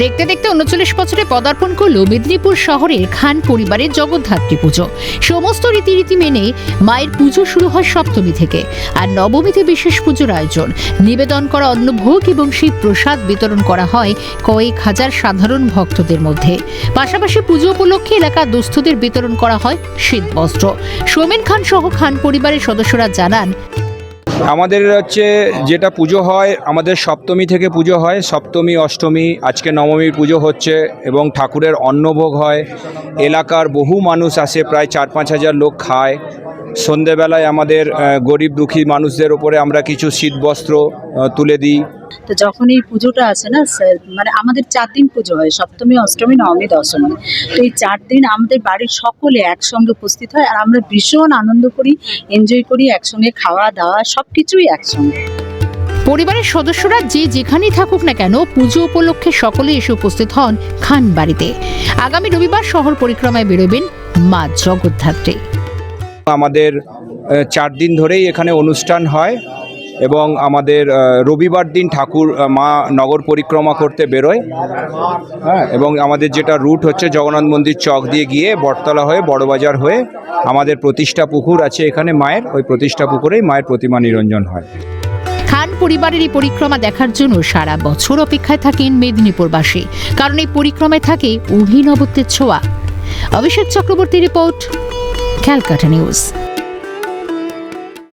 উনচল্লিশ বছরে পদার্পণ করল মেদিনীপুর শহরের খান পরিবারের জগদ্ধাত্রী পুজো। সমস্ত রীতিরীতি মেনে মায়ের পুজো শুরু হয় সপ্তমী থেকে আর নবমীতে বিশেষ পুজোর আয়োজন। নিবেদন করা অন্নভোগ এবং শিব প্রসাদ বিতরণ করা হয় কয়েক হাজার সাধারণ ভক্তদের মধ্যে। পাশাপাশি পুজো উপলক্ষে এলাকার দুস্থদের বিতরণ করা হয় শীত বস্ত্র সোমেন খান সহ খান পরিবারের সদস্যরা জানান আমাদের হচ্ছে যেটা পুজো হয়, আমাদের সপ্তমী থেকে পুজো হয়। সপ্তমী, অষ্টমী, আজকে নবমীর পুজো হচ্ছে এবং ঠাকুরের অন্নভোগ হয়। এলাকার বহু মানুষ আসে, প্রায় চার পাঁচ হাজার লোক খায়। সন্ধেবেলায় আমাদের গরিব দুঃখী মানুষদের ওপরে আমরা কিছু শীত বস্ত্র তুলে দিই। তো যখন এই পুজোটা আসে না মানে আমাদের চার দিন পুজো হয় সপ্তমী অষ্টমী নবমী দশমী। তো এই চার দিন আমাদের বাড়ির সকলে একসঙ্গে উপস্থিত হয় আর আমরা ভীষণ আনন্দ করি এনজয় করি একসঙ্গে খাওয়া দাওয়া সব কিছুই একসঙ্গে। পরিবারের সদস্যরা যে যেখানেই থাকুক না কেন পুজো উপলক্ষে সকলে এসে উপস্থিত হন খান বাড়িতে আগামী রবিবার শহর পরিক্রমায় বেরোবেন মা জগদ্ধাত্রী। আমাদের চার দিন ধরেই এখানে অনুষ্ঠান হয় এবং আমাদের রবিবার দিন ঠাকুর মা নগর পরিক্রমা করতে বেরোয়। হ্যাঁ এবং আমাদের যেটা রুট হচ্ছে জগন্নাথ মন্দির চক দিয়ে গিয়ে বটতলা হয়ে বড়বাজার হয়ে আমাদের প্রতিষ্ঠা পুকুর আছে এখানে মায়ের। ওই প্রতিষ্ঠা পুকুরেই মায়ের প্রতিমা নিরঞ্জন হয়। খান পরিবারের এই পরিক্রমা দেখার জন্য সারা বছর অপেক্ষায় থাকেন মেদিনীপুরবাসী, কারণ এই পরিক্রমায় থাকে অভিনবত্বের ছোঁয়া। Abhishek Chakraborty report Calcutta News